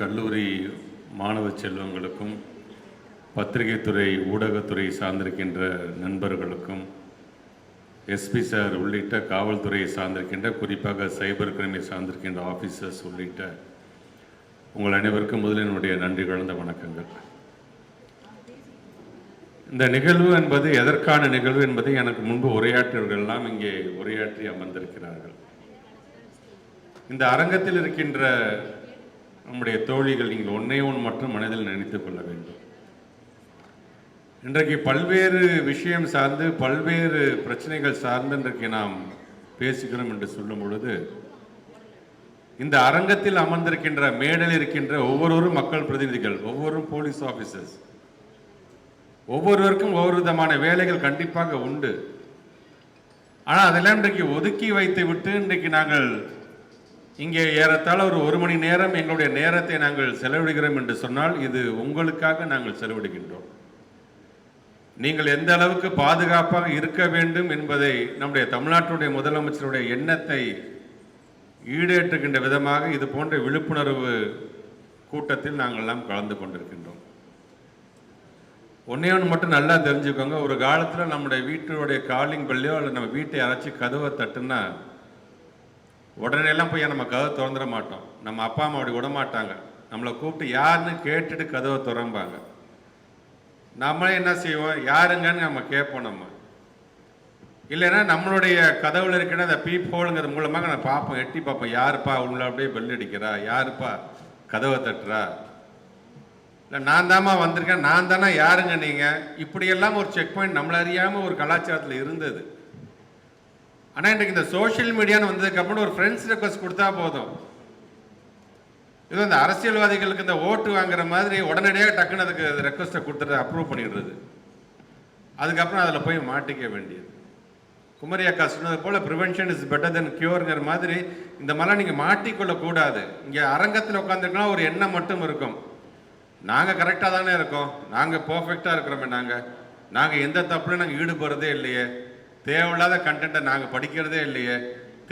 கல்லூரி மாணவ செல்வங்களுக்கும் பத்திரிகை துறை ஊடகத்துறை சார்ந்திருக்கின்ற நண்பர்களுக்கும் எஸ்பி சார் உள்ளிட்ட காவல்துறையை சார்ந்திருக்கின்ற குறிப்பாக சைபர் கிரைமை சார்ந்திருக்கின்ற ஆஃபீஸர்ஸ் உள்ளிட்ட உங்கள் அனைவருக்கும் முதலில் என்னுடைய நன்றி கலந்த வணக்கங்கள். இந்த நிகழ்வு என்பது எதற்கான நிகழ்வு என்பதை எனக்கு முன்பு உரையாற்றியவர்கள்லாம் இங்கே உரையாற்றி அமர்ந்திருக்கிறார்கள். இந்த அரங்கத்தில் இருக்கின்ற நம்முடைய தோழிகள் நீங்கள் ஒன்றே ஒன்று மட்டும் மனதில் நினைத்துக் கொள்ள வேண்டும். இன்றைக்கு பல்வேறு விஷயம் சார்ந்து பல்வேறு பிரச்சனைகள் சார்ந்து இன்றைக்கு நாம் பேசுகிறோம் என்று சொல்லும் பொழுது இந்த அரங்கத்தில் அமர்ந்திருக்கின்ற மேடல் இருக்கின்ற ஒவ்வொருவரும் மக்கள் பிரதிநிதிகள் ஒவ்வொரு போலீஸ் ஆஃபீஸர்ஸ் ஒவ்வொருவருக்கும் ஒவ்வொரு விதமான வேலைகள் கண்டிப்பாக உண்டு. ஆனால் அதெல்லாம் இன்றைக்கு ஒதுக்கி வைத்து விட்டு இன்றைக்கு நாங்கள் இங்கே ஏறத்தாழ ஒரு ஒரு மணி நேரம் எங்களுடைய நேரத்தை நாங்கள் செலவிடுகிறோம் என்று சொன்னால் இது உங்களுக்காக நாங்கள் செலவிடுகின்றோம். நீங்கள் எந்த அளவுக்கு பாதுகாப்பாக இருக்க வேண்டும் என்பதை நம்முடைய தமிழ்நாட்டுடைய முதலமைச்சருடைய எண்ணத்தை ஈடேற்றுகின்ற விதமாக இது போன்ற விழிப்புணர்வு கூட்டத்தில் நாங்கள் எல்லாம் கலந்து கொண்டிருக்கின்றோம். ஒன்றே ஒன்று மட்டும் நல்லா தெரிஞ்சுக்கோங்க. ஒரு காலத்தில் நம்முடைய வீட்டுடைய காலிங் பெல்லையோ இல்லை நம்ம வீட்டை அரைச்சி கதவை தட்டுன்னா உடனேலாம் போய் நம்ம கதவை திறந்துட மாட்டோம். நம்ம அப்பா அம்மா அப்படி விட மாட்டாங்க நம்மளை கூப்பிட்டு யாருன்னு கேட்டுட்டு கதவை திறம்பாங்க. நம்மளே என்ன செய்வோம்? யாருங்கன்னு நம்ம கேட்போம் நம்ம. இல்லைன்னா நம்மளுடைய கதவுல இருக்கிற அந்த பீப் ஹோலுங்கிறது மூலமாக நான் பார்ப்போம். எட்டி பார்ப்போம். யாருப்பா உள்ள அப்படியே பெல் அடிக்கிறா? யாருப்பா கதவை தட்டுறா? இல்லை நான் தாம்மா வந்திருக்கேன். நான் தானே யாருங்க நீங்கள் இப்படியெல்லாம் ஒரு செக் பாயிண்ட் நம்மள அறியாமல் ஒரு கலாச்சாரத்தில் இருந்தது. ஆனால் இன்றைக்கு இந்த சோஷியல் மீடியான்னு வந்ததுக்கப்புறம் ஒரு ஃப்ரெண்ட்ஸ் ரெக்வஸ்ட் கொடுத்தா போதும். இது இந்த அரசியல்வாதிகளுக்கு இந்த ஓட்டு வாங்குற மாதிரி உடனடியாக டக்குன்னு அதுக்கு ரெக்வஸ்ட்டை கொடுத்துட்டு அப்ரூவ் பண்ணிடுறது. அதுக்கப்புறம் அதில் போய் மாட்டிக்க வேண்டியது. குமரி அக்கா சொன்னது போல் ப்ரிவென்ஷன் இஸ் பெட்டர் தென் கியூர்ங்கிற மாதிரி இந்த மாதிரிலாம் நீங்கள் மாட்டிக்கொள்ளக்கூடாது. இங்கே அரங்கத்தில் உட்காந்துருக்கலாம் ஒரு எண்ணம் மட்டும் இருக்கும். நாங்கள் கரெக்டாக தானே இருக்கோம். நாங்கள் பர்ஃபெக்டாக இருக்கிறோமே நாங்கள் நாங்கள் எந்த தப்புலையும் நாங்கள் ஈடுபடுறதே இல்லையே. தேவையில்லாத கண்டென்ட்டை நாங்கள் படிக்கிறதே இல்லையே.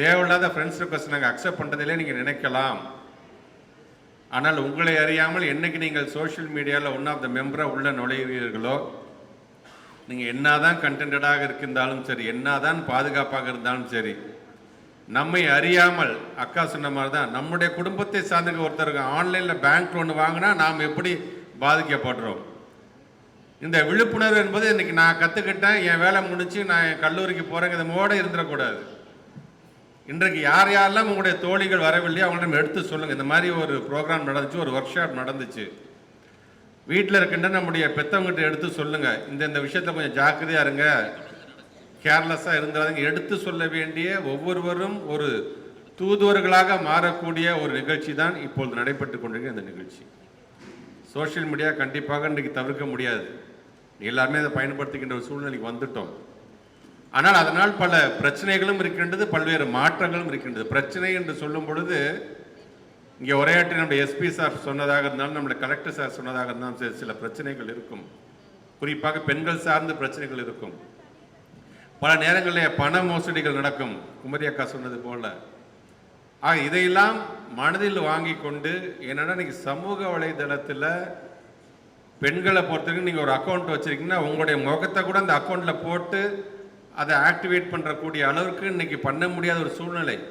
தேவையில்லாத ஃப்ரெண்ட்ஸ் ரிக்வஸ்ட் நாங்கள் அக்செப்ட் பண்ணுறதிலே நீங்கள் நினைக்கலாம். ஆனால் உங்களை அறியாமல் என்னைக்கு நீங்கள் சோஷியல் மீடியாவில் ஒன் ஆஃப் த மெம்பராக உள்ள நுழைவீர்களோ நீங்கள் என்னதான் கண்டென்டாக இருந்தாலும் சரி என்னதான் பாதுகாப்பாக இருந்தாலும் சரி நம்மை அறியாமல் அக்கா சொன்ன மாதிரி தான் நம்முடைய குடும்பத்தை சார்ந்த ஒருத்தருக்கு ஆன்லைனில் பேங்க் லோன் வாங்கினா நாம் எப்படி பாதிக்கப்படுறோம்? இந்த விழிப்புணர்வு என்பது இன்னைக்கு நான் கற்றுக்கிட்டேன் என் வேலை முடிச்சு நான் என் கல்லூரிக்கு போகிறேங்கிற மோட இருந்துடக்கூடாது. இன்றைக்கு யார் யாரெல்லாம் உங்களுடைய தோழிகள் வரவில்லையோ அவங்களிடம் எடுத்து சொல்லுங்கள் இந்த மாதிரி ஒரு ப்ரோக்ராம் நடந்துச்சு ஒரு ஒர்க் ஷாப் நடந்துச்சு. வீட்டில் இருக்கின்ற நம்முடைய பெத்தவங்ககிட்ட எடுத்து சொல்லுங்கள் இந்த இந்த விஷயத்தில் கொஞ்சம் ஜாக்கிரதையாக இருங்க. கேர்லெஸ்ஸாக இருந்தாங்க எடுத்து சொல்ல வேண்டிய ஒவ்வொருவரும் ஒரு தூதுவர்களாக மாறக்கூடிய ஒரு நிகழ்ச்சி தான் இப்பொழுது நடைபெற்று கொண்டிருக்கிற இந்த நிகழ்ச்சி. சோஷியல் மீடியா கண்டிப்பாக இன்றைக்கு தவிர்க்க முடியாது. எல்லாருமே அதை பயன்படுத்துகின்ற ஒரு சூழ்நிலைக்கு வந்துட்டோம். ஆனால் அதனால் பல பிரச்சனைகளும் இருக்கின்றது பல்வேறு மாற்றங்களும் இருக்கின்றது. பிரச்சனை என்று சொல்லும் பொழுது இங்கே உரையாற்றி நம்முடைய எஸ்பி சார் சொன்னதாக இருந்தாலும் நம்முடைய கலெக்டர் சார் சொன்னதாக இருந்தாலும் சரி சில பிரச்சனைகள் இருக்கும். குறிப்பாக பெண்கள் சார்ந்த பிரச்சனைகள் இருக்கும். பல நேரங்களில் பண மோசடிகள் நடக்கும். குமரி அக்கா சொன்னது போல. ஆக இதையெல்லாம் மனதில் வாங்கி கொண்டு என்னென்னா இன்னைக்கு சமூக வலைதளத்தில் பெண்களை பொறுத்தவரைக்கும் நீங்கள் ஒரு அக்கௌண்ட் வச்சுருக்கீங்கன்னா உங்களுடைய முகத்தை கூட அந்த அக்கௌண்ட்டில் போட்டு அதை ஆக்டிவேட் பண்ணுறக்கூடிய அளவுக்கு இன்றைக்கி பண்ண முடியாத ஒரு சூழ்நிலை.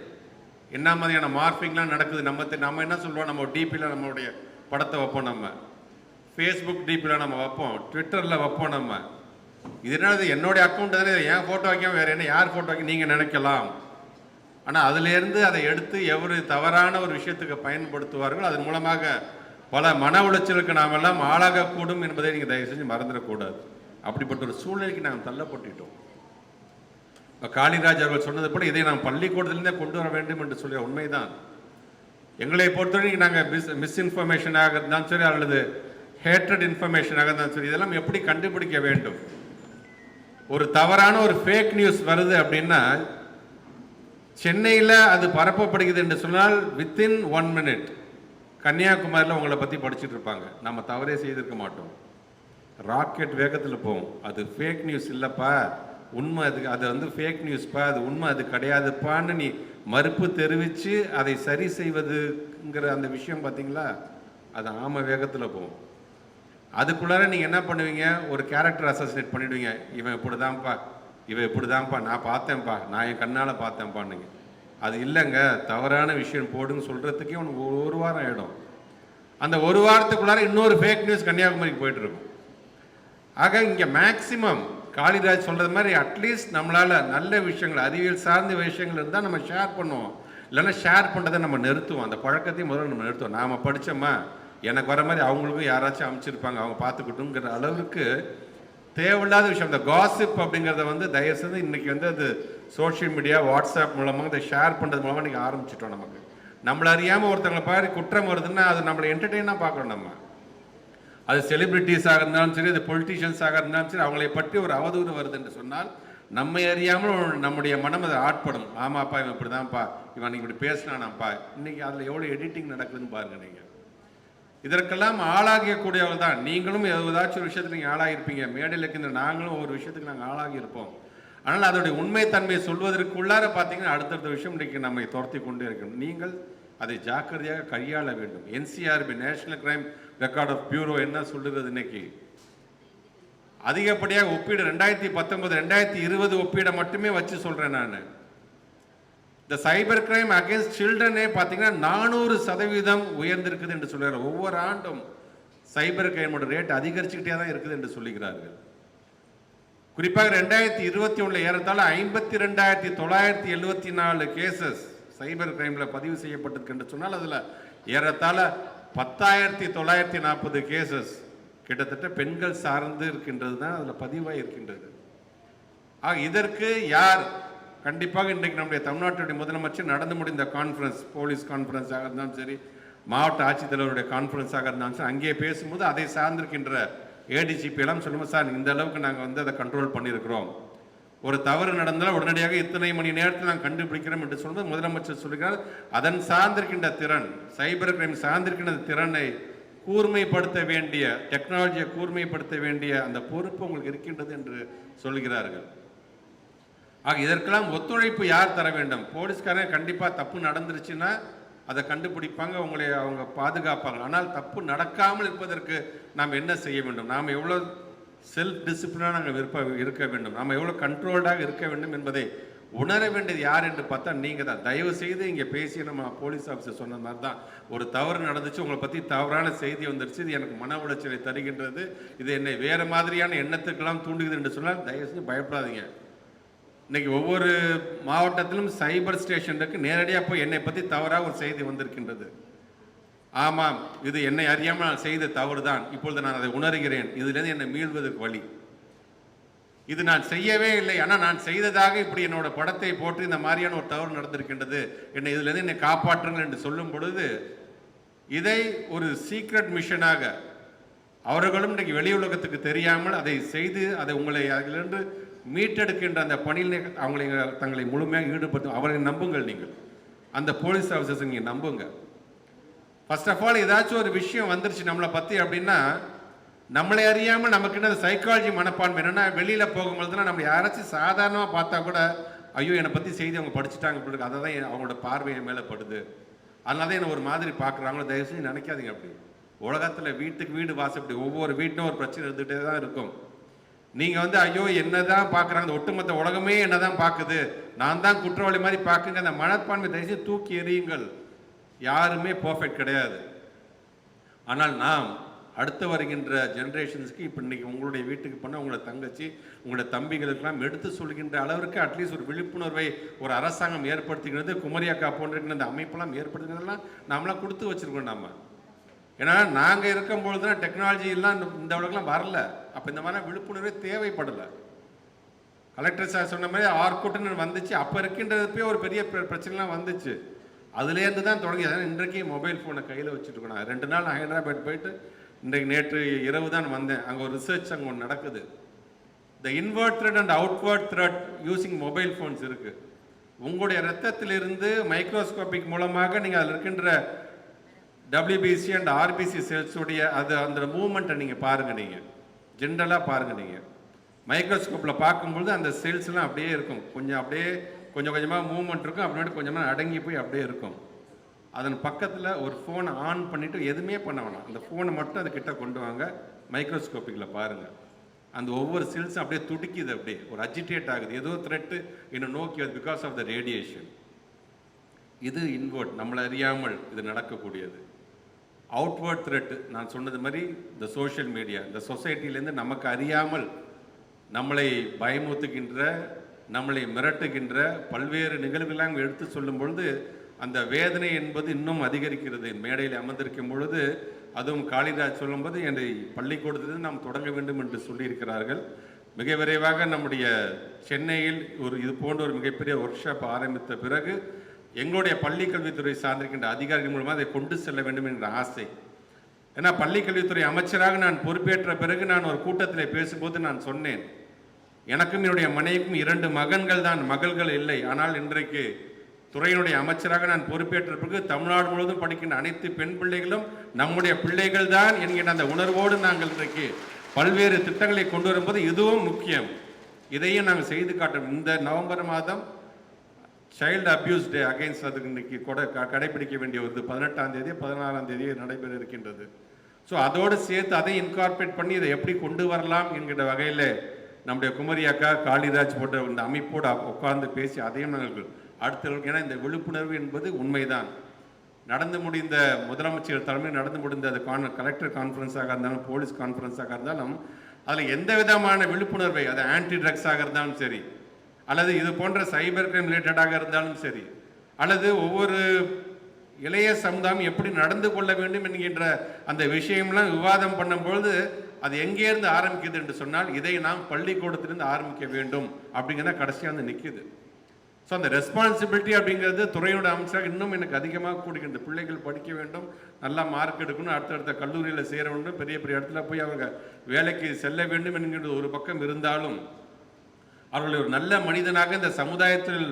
என்ன மாதிரியான மார்பிங்லாம் நடக்குது? நம்ம தெ- நம்ம என்ன சொல்லுவோம் நம்ம டிபியில் நம்மளுடைய படத்தை வைப்போம் நம்ம. ஃபேஸ்புக் டிபியில் நம்ம வைப்போம். ட்விட்டரில் வைப்போம் நம்ம. இது இது என்னுடைய அக்கௌண்ட் தானே? என் ஃபோட்டோ வைக்காம வேறு என்ன? யார் ஃபோட்டோ வைக்க? நீங்கள் நினைக்கலாம். ஆனால் அதிலேருந்து அதை எடுத்து எவர் தவறான ஒரு விஷயத்துக்கு பயன்படுத்துவார்கள் அதன் மூலமாக பல மன உளைச்சலுக்கு நாம் எல்லாம் ஆளாகக்கூடும் என்பதை நீங்கள் தயவு செஞ்சு மறந்துடக்கூடாது. அப்படிப்பட்ட ஒரு சூழ்நிலைக்கு நாம் தள்ளப்பட்டுட்டோம். இப்போ காளிராஜ் அவர்கள் சொன்னது போல இதை நாம் பள்ளிக்கூடத்திலிருந்தே கொண்டு வர வேண்டும் என்று சொல்லிய உண்மைதான். எங்களை பொறுத்தவரைக்கும் நாங்கள் மிஸ் மிஸ்இன்ஃபர்மேஷனாக இருந்தாலும் சரி அல்லது ஹேட்ரட் இன்ஃபர்மேஷனாக இருந்தாலும் சரி இதெல்லாம் எப்படி கண்டுபிடிக்க வேண்டும்? ஒரு தவறான ஒரு ஃபேக் நியூஸ் வருது அப்படின்னா சென்னையில் அது பரப்பப்படுகிறது என்று சொன்னால் வித்தின் ஒன் மினிட் கன்னியாகுமரியில் உங்களை பற்றி படிச்சுட்டு இருப்பாங்க. நம்ம தவறே செய்திருக்க மாட்டோம். ராக்கெட் வேகத்தில் போகும். அது ஃபேக் நியூஸ் இல்லைப்பா. உண்மை அது அது வந்து ஃபேக் நியூஸ்ப்பா அது உண்மை அது கிடையாதுப்பான்னு நீ மறுப்பு தெரிவித்து அதை சரி செய்வதுங்கிற அந்த விஷயம் பார்த்தீங்களா அது ஆம வேகத்தில் போகும். அதுக்குள்ளார நீங்கள் என்ன பண்ணுவீங்க? ஒரு கேரக்டர் அசோசியேட் பண்ணிடுவீங்க. இவன் இப்படி தான்ப்பா இவன் இப்படி தான்ப்பா நான் பார்த்தேன்ப்பா. நான் என் கண்ணால் பார்த்தேன்ப்பான்னுங்க அது இல்லைங்க தவறான விஷயம் போடுன்னு சொல்கிறதுக்கே உனக்கு ஒரு ஒரு வாரம் ஆகிடும் அந்த ஒரு வாரத்துக்குள்ளார இன்னொரு ஃபேக் நியூஸ் கன்னியாகுமரிக்கு போயிட்டு இருக்கும். ஆக இங்கே மேக்சிமம் காளிராஜ் சொல்கிறது மாதிரி அட்லீஸ்ட் நம்மளால் நல்ல விஷயங்கள் அறிவியல் சார்ந்த விஷயங்கள் இருந்தால் நம்ம ஷேர் பண்ணுவோம். இல்லைன்னா ஷேர் பண்ணுறதை நம்ம நிறுத்துவோம். அந்த பழக்கத்தையும் முதல்ல நம்ம நிறுத்துவோம். நாம் படித்தோமா எனக்கு வர மாதிரி அவங்களுக்கும் யாராச்சும் அமைச்சிருப்பாங்க அவங்க பார்த்துக்கிட்டுங்கிற அளவுக்கு தேவையில்லாத விஷயம். இந்த காசிப் அப்படிங்கிறத வந்து தயவு இன்றைக்கி வந்து அது சோஷியல் மீடியா வாட்ஸ்அப் மூலமாக இதை ஷேர் பண்ணுறது மூலமாக நீங்கள் ஆரம்பிச்சிட்டோம் நமக்கு. நம்மளை அறியாமல் ஒருத்தங்களை பாரு குற்றம் வருதுன்னா அது நம்மளை என்டர்டெயினாக பார்க்கணும் நம்ம. அது செலிபிரிட்டிஸாக இருந்தாலும் சரி அது பொலிட்டிஷியன்ஸாக இருந்தாலும் சரி அவங்களை பற்றி ஒரு அவதூறு வருது என்று சொன்னால் நம்மை அறியாமல் நம்முடைய மனம் அதை ஆட்படும். ஆமாப்பா இவன் இப்படி தான்ப்பா இவன் இப்படி பேசினானாப்பா. இன்னைக்கு அதில் எவ்வளோ எடிட்டிங் நடக்குதுன்னு பாருங்க நீங்கள் இதற்கெல்லாம் ஆளாகக்கூடியவர்கள் தான். நீங்களும் ஏதாச்சும் ஒரு விஷயத்துக்கு நீங்கள் ஆளாகிருப்பீங்க மேடையில் இருக்கின்ற நாங்களும் ஒரு விஷயத்துக்கு நாங்கள் ஆளாகியிருப்போம் ஆனால் அதோடைய உண்மைத்தன்மையை சொல்வதற்குள்ளார பார்த்தீங்கன்னா அடுத்தடுத்த விஷயம் இன்றைக்கு நம்மை துரத்தி கொண்டே இருக்கணும். நீங்கள் அதை ஜாக்கிரதையாக கையாள வேண்டும். NCRB national crime record of bureau என்ன சொல்லுறது இன்னைக்கு? அதிகப்படியாக ஒப்பீடு ரெண்டாயிரத்தி பத்தொன்பது ரெண்டாயிரத்தி இருபது ஒப்பீடை மட்டுமே வச்சு சொல்கிறேன் நான். இந்த சைபர் கிரைம் அகேன்ஸ்ட் சில்ட்ரனே பார்த்தீங்கன்னா நானூறு சதவீதம் உயர்ந்திருக்குது என்று சொல்கிறார் ஒவ்வொரு ஆண்டும் சைபர் கிரைமோட ரேட் அதிகரிச்சுக்கிட்டே தான் இருக்குது என்று சொல்லுகிறார்கள். குறிப்பாக ரெண்டாயிரத்தி இருபத்தி ஒன்றில் ஏறத்தாழ ஐம்பத்தி ரெண்டாயிரத்தி தொள்ளாயிரத்தி எழுபத்தி நாலு கேசஸ் சைபர் கிரைமில் பதிவு செய்யப்பட்டிருக்கு என்று சொன்னால் அதில் ஏறத்தாழ பத்தாயிரத்தி தொள்ளாயிரத்தி நாற்பது கேசஸ் கிட்டத்தட்ட பெண்கள் சார்ந்து இருக்கின்றது தான் அதில் பதிவாக இருக்கின்றது. ஆக இதற்கு யார் கண்டிப்பாக இன்றைக்கு நம்முடைய தமிழ்நாட்டுடைய முதலமைச்சர் நடந்து முடிந்த கான்ஃபரன்ஸ் போலீஸ் கான்ஃபரன்ஸாக இருந்தாலும் சரி மாவட்ட ஆட்சித்தலைவருடைய கான்ஃபரன்ஸாக இருந்தாலும் சரி அங்கே பேசும்போது அதை சார்ந்திருக்கின்ற ஏடிஜிபி எல்லாம் சொல்லுவோம் சார் இந்த அளவுக்கு நாங்கள் வந்து அதை கண்ட்ரோல் பண்ணியிருக்கிறோம். ஒரு தவறு நடந்தால் உடனடியாக இத்தனை மணி நேரத்தில் நாங்கள் கண்டுபிடிக்கிறோம் என்று சொல்வது முதலமைச்சர் சொல்கிறார் அதன் சார்ந்திருக்கின்ற திறன் சைபர் கிரைம் சார்ந்திருக்கின்ற திறனை கூர்மைப்படுத்த வேண்டிய டெக்னாலஜியை கூர்மைப்படுத்த வேண்டிய அந்த பொறுப்பு உங்களுக்கு இருக்கின்றது என்று சொல்கிறார்கள். ஆக இதற்கெல்லாம் ஒத்துழைப்பு யார் தர வேண்டும்? போலீஸ்காரன் கண்டிப்பாக தப்பு நடந்துருச்சுன்னா அதை கண்டுபிடிப்பாங்க அவங்களை அவங்க பாதுகாப்பாங்க. ஆனால் தப்பு நடக்காமல் இருப்பதற்கு நாம் என்ன செய்ய வேண்டும்? நாம் எவ்வளோ செல்ஃப் டிசிப்ளினாக நாங்கள் விருப்ப இருக்க வேண்டும்? நாம் எவ்வளோ கண்ட்ரோல்டாக இருக்க வேண்டும் என்பதை உணர வேண்டியது யார் என்று பார்த்தா நீங்கள் தான். தயவு செய்து இங்கே பேசி நம்ம போலீஸ் ஆஃபீஸர் சொன்ன மாதிரி தான். ஒரு தவறு நடந்துச்சு உங்களை பற்றி தவறான செய்தி வந்துருச்சு இது எனக்கு மன உளைச்சலை தருகின்றது இது என்னை வேறு மாதிரியான எண்ணத்துக்கெல்லாம் தூண்டுகிறது என்று சொன்னால் தயவு செஞ்சு பயப்படாதீங்க. இன்னைக்கு ஒவ்வொரு மாவட்டத்திலும் சைபர் ஸ்டேஷன் இருக்கு. நேரடியாக போய் என்னை பற்றி தவறாக ஒரு செய்தி வந்திருக்கின்றது. ஆமாம் இது என்னை அறியாமல் நான் செய்த தவறு தான் இப்பொழுது நான் அதை உணர்கிறேன். இதிலிருந்து என்னை மீள்வதற்கு வழி. இது நான் செய்யவே இல்லை. ஆனால் நான் செய்ததாக இப்படி என்னோட படத்தை போட்டு இந்த மாதிரியான ஒரு தவறு நடந்திருக்கின்றது. என்னை இதிலிருந்து என்னை காப்பாற்றுங்கள் என்று சொல்லும் பொழுது இதை ஒரு சீக்ரெட் மிஷனாக அவர்களும் இன்றைக்கு வெளி உலகத்துக்கு தெரியாமல் அதை செய்து அதை உங்களை அதிலிருந்து மீட்டெடுக்கின்ற அந்த பணியில் அவங்களை தங்களை முழுமையாக ஈடுபடுத்தும். அவர்களை நம்புங்கள் நீங்கள். அந்த போலீஸ் ஆஃபீஸர்ஸ் நீங்கள் நம்புங்க. ஃபர்ஸ்ட் ஆஃப் ஆல் ஏதாச்சும் ஒரு விஷயம் வந்துருச்சு நம்மளை பற்றி அப்படின்னா நம்மளை அறியாமல் நமக்கு என்ன சைக்காலஜி மனப்பான்மை என்னென்னா வெளியில் போகும்போதுனா நம்ம யாராச்சும் சாதாரணமாக பார்த்தா கூட ஐயோ என்னை பற்றி செய்தி அவங்க படிச்சுட்டாங்க அப்படி அதை தான் என் அவங்களோட பார்வை என் மேலே படுது. அதனால தான் என்னை ஒரு மாதிரி பார்க்குறாங்களோ தயவு செஞ்சு நினைக்காதீங்க அப்படி. உலகத்தில் வீட்டுக்கு வீடு வாசப்படி ஒவ்வொரு வீட்டிலும் ஒரு பிரச்சனை இருந்துகிட்டே தான் இருக்கும். நீங்கள் வந்து ஐயோ என்னதான் பார்க்குறாங்க அந்த ஒட்டுமொத்த உலகமே என்னதான் பார்க்குது நான் தான் குற்றவாளி மாதிரி பார்க்குங்க அந்த மனப்பான்மை தயவுசெய்து தூக்கி எறியுங்கள். யாருமே பர்ஃபெக்ட் கிடையாது. ஆனால் நாம் அடுத்து வருகின்ற ஜென்ரேஷன்ஸ்க்கு இப்போ இன்றைக்கி உங்களுடைய வீட்டுக்கு போனால் உங்களோட தங்கச்சி உங்களுடைய தம்பிகளுக்கெல்லாம் எடுத்து சொல்கின்ற அளவிற்கு அட்லீஸ்ட் ஒரு விழிப்புணர்வை ஒரு அரசாங்கம் ஏற்படுத்துகிறது குமரியாக்கா போன்ற இந்த அமைப்பெல்லாம் ஏற்படுத்துகிறதெல்லாம் நாமெல்லாம் கொடுத்து வச்சிருக்கோம் நம்ம ஏன்னா நாங்கள் இருக்கும்பொழுது தான் டெக்னாலஜி எல்லாம் இந்த- இந்த அளவுக்குலாம் வரல. அப்போ இந்த மாதிரி விழிப்புணர்வே தேவைப்படலை. கலெக்டர் சார் சொன்ன மாதிரி ஆர்குட்டுன்னு வந்துச்சு. அப்போ இருக்கின்றதுப்பே ஒரு பெரிய பிர- பிரச்சனைலாம் வந்துச்சு. அதுலேருந்து தான் தொடங்கி. அதான் இன்றைக்கு மொபைல் ஃபோனை கையில் வச்சுட்டு நான் ரெண்டு நாள் நான் ஹைதராபாத் போயிட்டு இன்றைக்கு நேற்று இரவு தான் வந்தேன். அங்கே ஒரு ரிசர்ச் அங்கே ஒன்று நடக்குது. The inward threat and outward threat using mobile phones இருக்குது உங்களுடைய ரத்தத்திலிருந்து மைக்ரோஸ்கோபிக் மூலமாக நீங்கள் அதில் இருக்கின்ற டபிள்யூபிசி அண்ட் ஆர்பிசி செல்ஸுடைய அது அந்த மூமெண்ட்டை நீங்கள் பாருங்கள் நீங்கள் ஜென்ரலாக பாருங்கள் நீங்கள் மைக்ரோஸ்கோப்பில் பார்க்கும்பொழுது அந்த செல்ஸ்லாம் அப்படியே இருக்கும். கொஞ்சம் அப்படியே கொஞ்சம் கொஞ்சமாக மூவ்மெண்ட் இருக்கும். அப்படியே கொஞ்சமாக அடங்கி போய் அப்படியே இருக்கும். அதன் பக்கத்தில் ஒரு ஃபோனை ஆன் பண்ணிவிட்டு எதுவுமே பண்ண வேணாம். அந்த ஃபோனை மட்டும் அது கிட்ட கொண்டு வாங்க. மைக்ரோஸ்கோப்பிக்கில் பாருங்கள் அந்த ஒவ்வொரு செல்ஸும் அப்படியே துடிக்குது அப்படியே. ஒரு அஜிடேட் ஆகுது. ஏதோ த்ரெட்டு இன்னும் நோக்கி அது பிகாஸ் ஆஃப் த ரேடியேஷன் இது இன்வெர்ட் நம்மளை அறியாமல் இது நடக்கக்கூடியது. அவுட்வேர்ட் த்ரெட் நான் சொன்னது மாதிரி இந்த சோஷியல் மீடியா இந்த சொசைட்டிலேருந்து நமக்கு அறியாமல் நம்மளை பயமுறுத்துகின்ற நம்மளை மிரட்டுகின்ற பல்வேறு நிகழ்வுகளாம் எடுத்து சொல்லும் பொழுது அந்த வேதனை என்பது இன்னும் அதிகரிக்கிறது. மேடையில் அமர்ந்திருக்கும் பொழுது அதுவும் காளிதாஸ் சொல்லும்போது என்னை பள்ளிக்கூடத்திலிருந்து நாம் தொடங்க வேண்டும் என்று சொல்லியிருக்கிறார்கள். மிக விரைவாக நம்முடைய சென்னையில் ஒரு இது போன்ற ஒரு மிகப்பெரிய ஒர்க் ஷாப் ஆரம்பித்த பிறகு எங்களுடைய பள்ளி கல்வித்துறை சார்ந்திருக்கின்ற அதிகாரிகள் மூலமாக அதை கொண்டு செல்ல வேண்டும் என்ற ஆசை. ஏன்னா பள்ளி கல்வித்துறை அமைச்சராக நான் பொறுப்பேற்ற பிறகு நான் ஒரு கூட்டத்தில் பேசும்போது நான் சொன்னேன் எனக்கும் என்னுடைய மனைவிக்கும் இரண்டு மகன்கள் தான் மகள்கள் இல்லை. ஆனால் இன்றைக்கு துறையினுடைய அமைச்சராக நான் பொறுப்பேற்ற பிறகு தமிழ்நாடு முழுவதும் படிக்கின்ற அனைத்து பெண் பிள்ளைகளும் நம்முடைய பிள்ளைகள் தான் என்கின்ற அந்த உணர்வோடு நாங்கள் இன்றைக்கு பல்வேறு திட்டங்களை கொண்டு வரும்போது இதுவும் முக்கியம். இதையும் நாங்கள் செய்து காட்டணும். இந்த நவம்பர் மாதம் சைல்டு அப்யூஸ் டே அகைன்ஸ்ட் அதுக்கு இன்னைக்கு கூட க- கடைபிடிக்க வேண்டிய ஒரு பதினெட்டாம் தேதி பதினாறாம் தேதி நடைபெற இருக்கின்றது. ஸோ அதோடு சேர்த்து அதை இன்கார்பரேட் பண்ணி இதை எப்படி கொண்டு வரலாம் என்கிற வகையில் நம்முடைய குமரி அக்கா காளிராஜ் போன்ற இந்த அமைப்போடு உட்கார்ந்து பேசி அதையும் நாங்கள் அடுத்த ஏன்னா இந்த விழிப்புணர்வு என்பது உண்மைதான். நடந்து முடிந்த முதலமைச்சர் தலைமையில் நடந்து முடிந்த அது கான் கலெக்டர் கான்ஃபரன்ஸாக இருந்தாலும் போலீஸ் கான்ஃபரன்ஸாக இருந்தாலும் அதில் எந்த விதமான விழிப்புணர்வை அது ஆன்டி ட்ரக்ஸாக இருந்தாலும் சரி அல்லது இது போன்ற சைபர் கிரைம் ரிலேட்டடாக இருந்தாலும் சரி அல்லது ஒவ்வொரு இளைய சமுதாயம் எப்படி நடந்து கொள்ள வேண்டும் என்கின்ற அந்த விஷயம்லாம் விவாதம் பண்ணும்பொழுது அது எங்கேருந்து ஆரம்பிக்குது என்று சொன்னால் இதை நாம் பள்ளிக்கூடத்திலிருந்து ஆரம்பிக்க வேண்டும் அப்படிங்கிறத கடைசியாக வந்து நிற்கிது ஸோ அந்த ரெஸ்பான்சிபிலிட்டி அப்படிங்கிறது துறையோட அம்சம் இன்னும் எனக்கு அதிகமாக கூடுகின்ற பிள்ளைகள் படிக்க வேண்டும் நல்லா மார்க் எடுக்கணும் அடுத்தடுத்த கல்லூரியில் சேர வேண்டும் பெரிய பெரிய இடத்துல போய் அவங்க வேலைக்கு செல்ல வேண்டும் என்கின்ற ஒரு பக்கம் இருந்தாலும் அவர்களை ஒரு நல்ல மனிதனாக இந்த சமுதாயத்தில்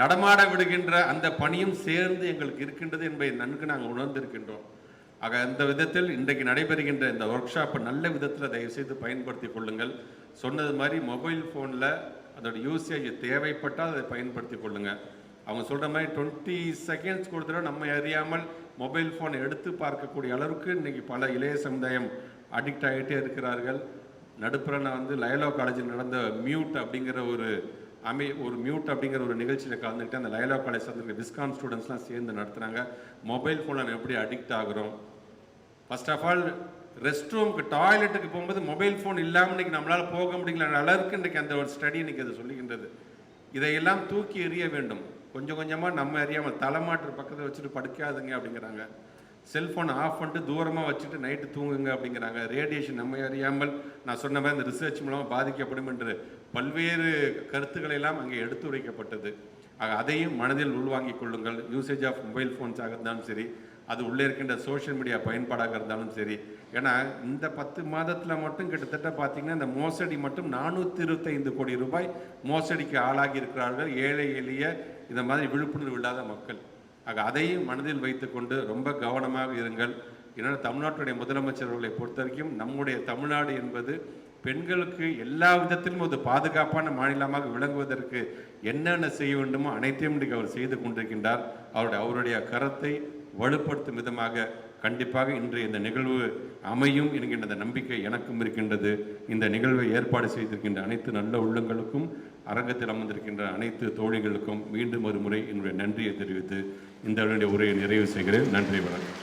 நடமாட விடுகின்ற அந்த பணியும் சேர்ந்து எங்களுக்கு இருக்கின்றது என்பதை நன்கு நாங்கள் உணர்ந்திருக்கின்றோம். ஆக அந்த விதத்தில் இன்றைக்கு நடைபெறுகின்ற இந்த ஒர்க் ஷாப்பை நல்ல விதத்தில் தயவுசெய்து பயன்படுத்தி கொள்ளுங்கள். சொன்னது மாதிரி மொபைல் ஃபோனில் அதோட யூசேஜ் தேவைப்பட்டால் அதை பயன்படுத்தி கொள்ளுங்கள் அவங்க சொல்கிற மாதிரி டுவெண்ட்டி செகண்ட்ஸ் கொடுத்துட நம்ம அறியாமல் மொபைல் ஃபோனை எடுத்து பார்க்கக்கூடிய அளவுக்கு இன்றைக்கி பல இளைய சமுதாயம் அடிக்ட் ஆகிட்டே இருக்கிறார்கள். நடுப்புற நான் வந்து லயலோ காலேஜில் நடந்த மியூட் அப்படிங்கிற ஒரு அமை ஒரு மியூட் அப்படிங்கிற ஒரு நிகழ்ச்சியில் கலந்துக்கிட்டு அந்த லயலோ காலேஜ் வந்து விஸ்கான் ஸ்டூடெண்ட்ஸ்லாம் சேர்ந்து நடத்துகிறாங்க மொபைல் ஃபோனில் எப்படி அடிக்ட் ஆகுறோம்? ஃபர்ஸ்ட் ஆஃப் ஆல் ரெஸ்ட் ரூமுக்கு டாய்லெட்டுக்கு போகும்போது மொபைல் ஃபோன் இல்லாமல் இன்றைக்கி நம்மளால் போக முடியல. அளவுக்கு இன்றைக்கி அந்த ஒரு ஸ்டடி இன்றைக்கி அது சொல்லுகின்றது. இதையெல்லாம் தூக்கி எறிய வேண்டும். கொஞ்சம் கொஞ்சமாக நம்ம அறியாமல் தலைமாட்டு பக்கத்தில் வச்சுட்டு படுக்காதுங்க அப்படிங்கிறாங்க. செல்ஃபோன் ஆஃப் பண்ணிட்டு தூரமாக வச்சுட்டு நைட்டு தூங்குங்க அப்படிங்கிறாங்க. ரேடியேஷன் நம்ம அறியாமல் நான் சொன்ன மாதிரி இந்த ரிசர்ச் மூலமாக பாதிக்கப்படும் என்று பல்வேறு கருத்துக்களை எல்லாம் அங்கே எடுத்துரைக்கப்பட்டது அதையும் மனதில் உள்வாங்கிக் கொள்ளுங்கள். யூசேஜ் ஆஃப் மொபைல் ஃபோன்ஸாக இருந்தாலும் சரி அது உள்ளே இருக்கின்ற சோஷியல் மீடியா பயன்பாடாக இருந்தாலும் சரி. ஏன்னா இந்த பத்து மாதத்தில் மட்டும் கிட்டத்தட்ட பார்த்தீங்கன்னா இந்த மோசடி மட்டும் நானூற்றி இருபத்தைந்து கோடி ரூபாய் மோசடிக்கு ஆளாகி இருக்கிறார்கள். ஏழை எளிய இந்த மாதிரி விழிப்புணர்வு இல்லாத மக்கள். ஆக அதையும் மனதில் வைத்துக்கொண்டு ரொம்ப கவனமாக இருங்கள். ஏன்னா தமிழ்நாட்டுடைய முதலமைச்சர்களை பொறுத்தவரைக்கும் பொறுத்த வரைக்கும் நம்முடைய தமிழ்நாடு என்பது பெண்களுக்கு எல்லா விதத்திலும் ஒரு பாதுகாப்பான மாநிலமாக விளங்குவதற்கு என்னென்ன செய்ய வேண்டுமோ அனைத்தையும் இன்றைக்கு அவர் செய்து கொண்டிருக்கின்றார். அவருடைய அவருடைய கரத்தை வலுப்படுத்தும் விதமாக கண்டிப்பாக இன்றைய இந்த நிகழ்வு அமையும் என்கின்ற நம்பிக்கை எனக்கும் இருக்கின்றது. இந்த நிகழ்வை ஏற்பாடு செய்திருக்கின்ற அனைத்து நல்ல உள்ளங்களுக்கும் அரங்கத்தில் அமர்ந்திருக்கின்ற அனைத்து தோழிகளுக்கும் மீண்டும் ஒரு முறை என்னுடைய நன்றியை தெரிவித்து இந்த உரையை நிறைவு செய்கிறேன். நன்றி வணக்கம்.